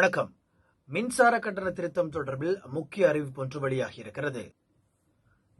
வணக்கம். மின்சார கட்டண திருத்தம் தொடர்பில் முக்கிய அறிவிப்பு ஒன்று வெளியாகியிருக்கிறது.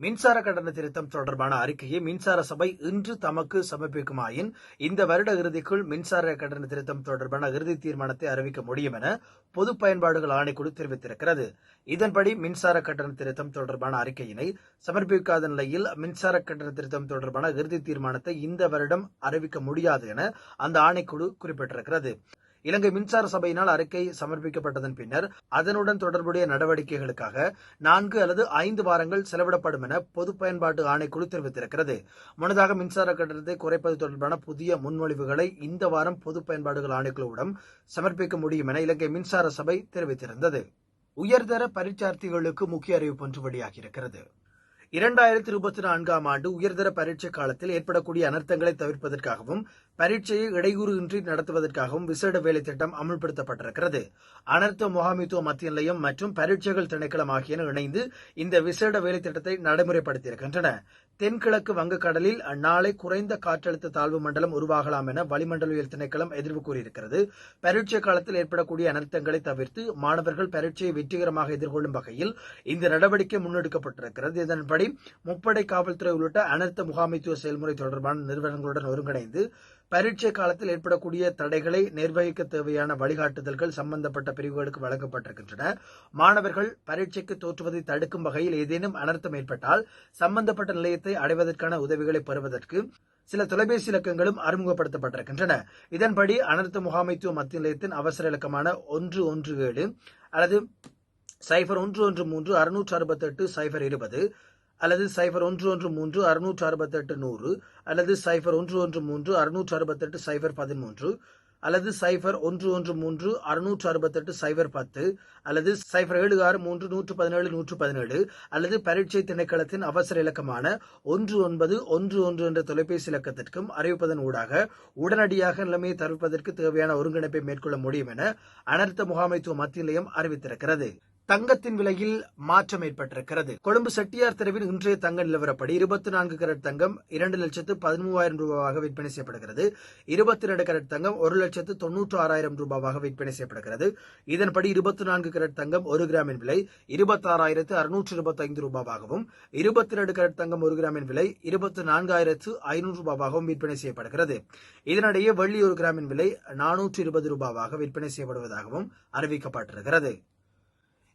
மின்சார கட்டண திருத்தம் தொடர்பான அறிக்கையை மின்சார சபை இன்று தமக்கு சமர்ப்பிக்குமாயின் இந்த வருட இறுதிக்குள் மின்சார கட்டண திருத்தம் தொடர்பான இறுதி தீர்மானத்தை அறிவிக்க முடியும் என பொது பயன்பாடுகள் ஆணைக்குழு தெரிவித்திருக்கிறது. இதன்படி மின்சார கட்டண திருத்தம் தொடர்பான அறிக்கையினை சமர்ப்பிக்காத நிலையில் மின்சார கட்டண திருத்தம் தொடர்பான இறுதி தீர்மானத்தை இந்த வருடம் அறிவிக்க முடியாது என அந்த ஆணைக்குழு குறிப்பிட்டிருக்கிறது. இலங்கை மின்சார சபையினால் அறிக்கை சமர்ப்பிக்கப்பட்டதன் பின்னர் அதனுடன் தொடர்புடைய நடவடிக்கைகளுக்காக நான்கு அல்லது ஐந்து வாரங்கள் செலவிடப்படும் என பொது பயன்பாட்டு ஆணைக்குழு தெரிவித்திருக்கிறது. முன்னதாக மின்சார கட்டணத்தை குறைப்பது தொடர்பான புதிய முன்மொழிவுகளை இந்த வாரம் பொது பயன்பாடுகள் ஆணைக்குழுவிடம் சமர்ப்பிக்க முடியும் என இலங்கை மின்சார சபை தெரிவித்திருந்தது. உயர்தர பரீட்சார்த்திகளுக்கு முக்கிய அறிவிப்பு ஒன்று வெளியாகியிருக்கிறது இரண்டாயிரத்தி இருபத்தி நான்காம் ஆண்டு உயர்தர பரீட்சை காலத்தில் ஏற்படக்கூடிய அனர்த்தங்களை தவிர்ப்பதற்காகவும் பரீட்சையை இடையூறு நடத்துவதற்காகவும் விசேட வேலை திட்டம் அமல்படுத்தப்பட்டிருக்கிறது. அனர்த்த முகாமித்துவ மத்திய நிலையம் மற்றும் பரீட்சைகள் திணைக்களம் ஆகியன இணைந்து இந்த விசேட வேலை திட்டத்தை நடைமுறைப்படுத்தியிருக்கின்றன. தென்கிழக்கு வங்கக்கடலில் நாளை குறைந்த காற்றழுத்த தாழ்வு மண்டலம் உருவாகலாம் என வளிமண்டலவியல் திணைக்களம் எதிர்ப்பு கூறியிருக்கிறது. பரீட்சை காலத்தில் ஏற்படக்கூடிய அனர்த்தங்களை தவிர்த்து மாணவர்கள் பரீட்சையை வெற்றிகரமாக எதிர்கொள்ளும் வகையில் இந்த நடவடிக்கை முன்னெடுக்கப்பட்டிருக்கிறது. இதன்படி முப்படை காவல்துறை உள்ளிட்ட அனர்த்த முகாமைத்துவ செயல்முறை தொடர்பான நிறுவனங்களுடன் ஒருங்கிணைந்து பரீட்சை காலத்தில் ஏற்படக்கூடிய தடைகளை நிர்வகிக்க தேவையான வழிகாட்டுதல்கள் சம்பந்தப்பட்ட பிரிவுகளுக்கு வழங்கப்பட்டிருக்கின்றன. மாணவர்கள் பரீட்சைக்கு தோற்றுவதை தடுக்கும் வகையில் ஏதேனும் அனர்த்தம் ஏற்பட்டால் சம்பந்தப்பட்ட நிலையத்தை அடைவதற்கான உதவிகளை பெறுவதற்கு சில தொலைபேசி இலக்கங்களும் அறிமுகப்படுத்தப்பட்டிருக்கின்றன. இதன்படி அனர்த்த முகாமைத்துவ மத்திய நிலையத்தின் அவசர இலக்கமான ஒன்று ஒன்று ஏழு அல்லது சைபர் ஒன்று ஒன்று மூன்று அறுநூற்று அறுபத்தெட்டு சைபர் இருபது அல்லது சைபர் ஒன்று ஒன்று மூன்று அறுநூற்று அறுபத்தெட்டு நூறு அல்லது சைபர் ஒன்று ஒன்று மூன்று அறுநூற்று அறுபத்தெட்டு சைபர் பதிமூன்று அல்லது சைபர் ஒன்று ஒன்று மூன்று அறுநூற்று அறுபத்தெட்டு சைபர் பத்து அல்லது சைபர் ஏழு ஆறு மூன்று நூற்று பதினேழு நூற்று பதினேழு அல்லது பரீட்சை திணைக்களத்தின் அவசர இலக்கமான ஒன்று ஒன்பது ஒன்று ஒன்று என்ற தொலைபேசி இலக்கத்திற்கும் அறிவிப்பதன் ஊடாக உடனடியாக நிலைமையை தவிர்ப்பதற்கு தேவையான ஒருங்கிணைப்பை மேற்கொள்ள முடியும் என அனர்த்த முகாமைத்துவ மத்திய நிலையம் அறிவித்திருக்கிறது. தங்கத்தின் விலையில் மாற்றம் ஏற்பட்டிருக்கிறது. கொழும்பு செட்டியார் தெருவில் இன்றைய தங்க நிலவரப்படி இருபத்தி நான்கு கரட் தங்கம் இரண்டு லட்சத்து பதிமூவாயிரம் ரூபாவாக விற்பனை செய்யப்படுகிறது. இருபத்தி இரண்டு கரட் தங்கம் ஒரு லட்சத்து தொன்னூற்று ஆறாயிரம் ரூபாவாக விற்பனை செய்யப்படுகிறது. இதன்படி இருபத்தி நான்கு கரட் தங்கம் ஒரு கிராமின் விலை இருபத்தாறாயிரத்து அறுநூற்று இருபத்தி ஐந்து ரூபாவாகவும் இருபத்தி இரண்டு கரட் தங்கம் ஒரு கிராமின் விலை இருபத்தி நான்காயிரத்து ஐநூறு ரூபாவாகவும் விற்பனை செய்யப்படுகிறது. இதனிடையே வெள்ளி ஒரு கிராமின் விலை நானூற்று இருபது ரூபாவாக விற்பனை செய்யப்படுவதாகவும் அறிவிக்கப்பட்டிருக்கிறது.